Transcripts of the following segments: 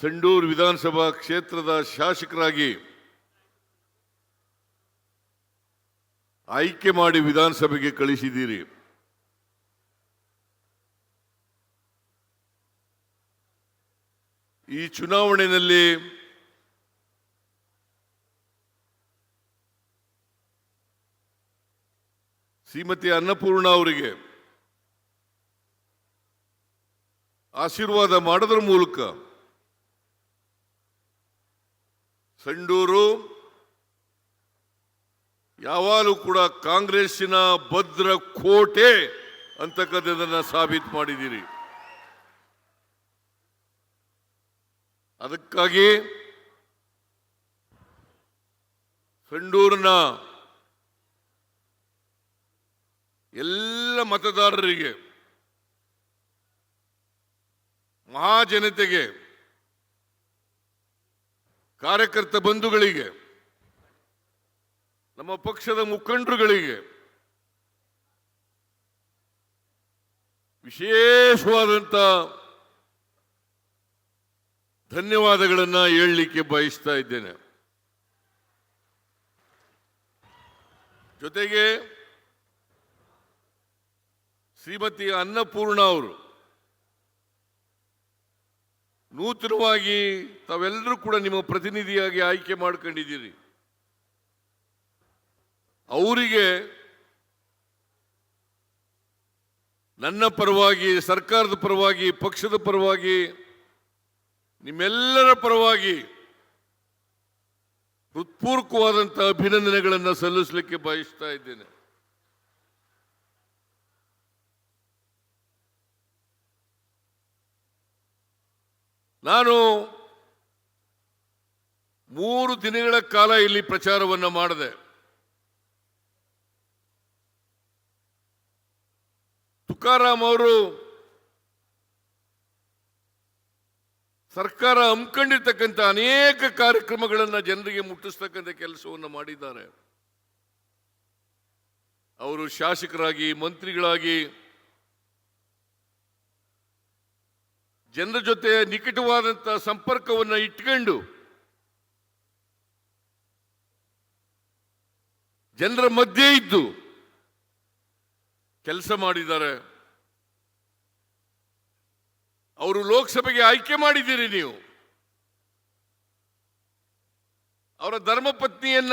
ಸಂಡೂರು ವಿಧಾನಸಭಾ ಕ್ಷೇತ್ರದ ಶಾಸಕರಾಗಿ ಆಯ್ಕೆ ಮಾಡಿ ವಿಧಾನಸಭೆಗೆ ಕಳಿಸಿದ್ದೀರಿ. ಈ ಚುನಾವಣೆಯಲ್ಲಿ ಶ್ರೀಮತಿ ಅನ್ನಪೂರ್ಣ ಅವರಿಗೆ ಆಶೀರ್ವಾದ ಮಾಡೋದ್ರ ಮೂಲಕ ಸಂಡೂರು ಯಾವಾಗಲೂ ಕೂಡ ಕಾಂಗ್ರೆಸ್ಸಿನ ಭದ್ರ ಕೋಟೆ ಅಂತಕ್ಕಂಥದ್ದನ್ನು ಸಾಬೀತು ಮಾಡಿದ್ದೀರಿ. ಅದಕ್ಕಾಗಿ ಸಂಡೂರಿನ ಎಲ್ಲ ಮತದಾರರಿಗೆ ಮಹಾಜನತೆಗೆ ಕಾರ್ಯಕರ್ತ ಬಂಧುಗಳಿಗೆ ನಮ್ಮ ಪಕ್ಷದ ಮುಖಂಡರುಗಳಿಗೆ ವಿಶೇಷವಾದಂಥ ಧನ್ಯವಾದಗಳನ್ನು ಹೇಳಲಿಕ್ಕೆ ಬಯಸ್ತಾ ಇದ್ದೇನೆ. ಜೊತೆಗೆ ಶ್ರೀಮತಿ ಅನ್ನಪೂರ್ಣ ಅವರು ನೂತನವಾಗಿ ತಾವೆಲ್ಲರೂ ಕೂಡ ನಿಮ್ಮ ಪ್ರತಿನಿಧಿಯಾಗಿ ಆಯ್ಕೆ ಮಾಡ್ಕೊಂಡಿದ್ದೀರಿ. ಅವರಿಗೆ ನನ್ನ ಪರವಾಗಿ, ಸರ್ಕಾರದ ಪರವಾಗಿ, ಪಕ್ಷದ ಪರವಾಗಿ, ನಿಮ್ಮೆಲ್ಲರ ಪರವಾಗಿ ಹೃತ್ಪೂರ್ವಕವಾದಂತಹ ಅಭಿನಂದನೆಗಳನ್ನು ಸಲ್ಲಿಸಲಿಕ್ಕೆ ಬಯಸ್ತಾ ಇದ್ದೇನೆ. ನಾನು ಮೂರು ದಿನಗಳ ಕಾಲ ಇಲ್ಲಿ ಪ್ರಚಾರವನ್ನು ಮಾಡಿದೆ. ತುಕಾರಾಮ್ ಅವರು ಸರ್ಕಾರ ಹಮ್ಮಿಕೊಂಡಿರ್ತಕ್ಕಂಥ ಅನೇಕ ಕಾರ್ಯಕ್ರಮಗಳನ್ನು ಜನರಿಗೆ ಮುಟ್ಟಿಸ್ತಕ್ಕಂಥ ಕೆಲಸವನ್ನು ಮಾಡಿದ್ದಾರೆ. ಅವರು ಶಾಸಕರಾಗಿ, ಮಂತ್ರಿಗಳಾಗಿ ಜನರ ಜೊತೆ ನಿಕಟವಾದಂಥ ಸಂಪರ್ಕವನ್ನು ಇಟ್ಕೊಂಡು ಜನರ ಮಧ್ಯೆ ಇದ್ದು ಕೆಲಸ ಮಾಡಿದ್ದಾರೆ. ಅವರು ಲೋಕಸಭೆಗೆ ಆಯ್ಕೆ ಮಾಡಿದ್ದೀರಿ ನೀವು. ಅವರ ಧರ್ಮಪತ್ನಿಯನ್ನ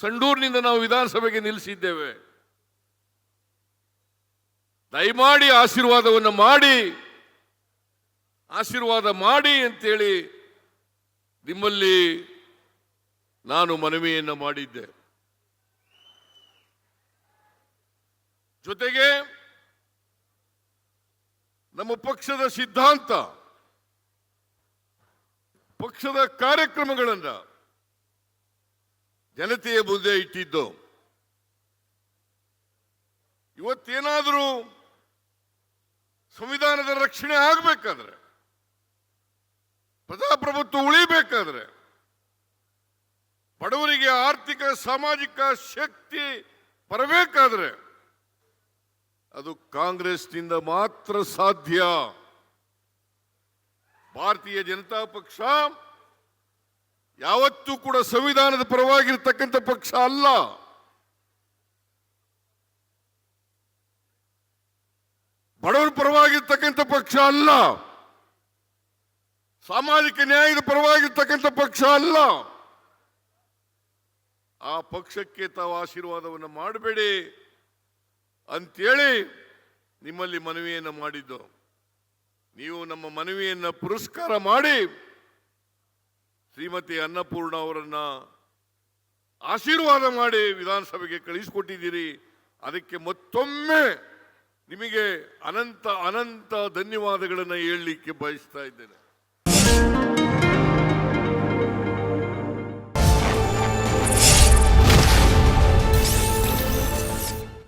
ಸಂಡೂರಿನಿಂದ ನಾವು ವಿಧಾನಸಭೆಗೆ ನಿಲ್ಲಿಸಿದ್ದೇವೆ. ದಯಮಾಡಿ ಆಶೀರ್ವಾದವನ್ನು ಮಾಡಿ ಆಶೀರ್ವಾದ ಮಾಡಿ ಅಂತೇಳಿ ನಿಮ್ಮಲ್ಲಿ ನಾನು ಮನವಿಯನ್ನು ಮಾಡಿದ್ದೆ. ಜೊತೆಗೆ ನಮ್ಮ ಪಕ್ಷದ ಸಿದ್ಧಾಂತ, ಪಕ್ಷದ ಕಾರ್ಯಕ್ರಮಗಳನ್ನು ಜನತೆಯ ಮುಂದೆ ಇಟ್ಟಿದ್ದು. ಇವತ್ತೇನಾದರೂ ಸಂವಿಧಾನದ ರಕ್ಷಣೆ ಆಗಬೇಕಾದ್ರೆ ಪ್ರಜಾಪ್ರಭುತ್ವ ಉಳಿಬೇಕಾದ್ರೆ ಬಡವರಿಗೆ ಆರ್ಥಿಕ, ಸಾಮಾಜಿಕ ಶಕ್ತಿ ಬರಬೇಕಾದ್ರೆ ಅದು ಕಾಂಗ್ರೆಸ್ನಿಂದ ಮಾತ್ರ ಸಾಧ್ಯ. ಭಾರತೀಯ ಜನತಾ ಪಕ್ಷ ಯಾವತ್ತೂ ಕೂಡ ಸಂವಿಧಾನದ ಪರವಾಗಿರ್ತಕ್ಕಂಥ ಪಕ್ಷ ಅಲ್ಲ. ಬಡವರ ಪರವಾಗಿರ್ತಕ್ಕಂಥ ಪಕ್ಷ ಅಲ್ಲ. ಸಾಮಾಜಿಕ ನ್ಯಾಯದ ಪರವಾಗಿರ್ತಕ್ಕಂಥ ಪಕ್ಷ ಅಲ್ಲ. ಆ ಪಕ್ಷಕ್ಕೆ ತಾವು ಆಶೀರ್ವಾದವನ್ನು ಮಾಡಬೇಡಿ ಅಂತೇಳಿ ನಿಮ್ಮಲ್ಲಿ ಮನವಿಯನ್ನು ಮಾಡಿದ್ದು. ನೀವು ನಮ್ಮ ಮನವಿಯನ್ನು ಪುರಸ್ಕಾರ ಮಾಡಿ ಶ್ರೀಮತಿ ಅನ್ನಪೂರ್ಣ ಅವರನ್ನ ಆಶೀರ್ವಾದ ಮಾಡಿ ವಿಧಾನಸಭೆಗೆ ಕಳಿಸಿಕೊಟ್ಟಿದ್ದೀರಿ. ಅದಕ್ಕೆ ಮತ್ತೊಮ್ಮೆ ನಿಮಗೆ ಅನಂತ ಅನಂತ ಧನ್ಯವಾದಗಳನ್ನು ಹೇಳಲಿಕ್ಕೆ ಬಯಸ್ತಾ ಇದ್ದೇನೆ. Bye.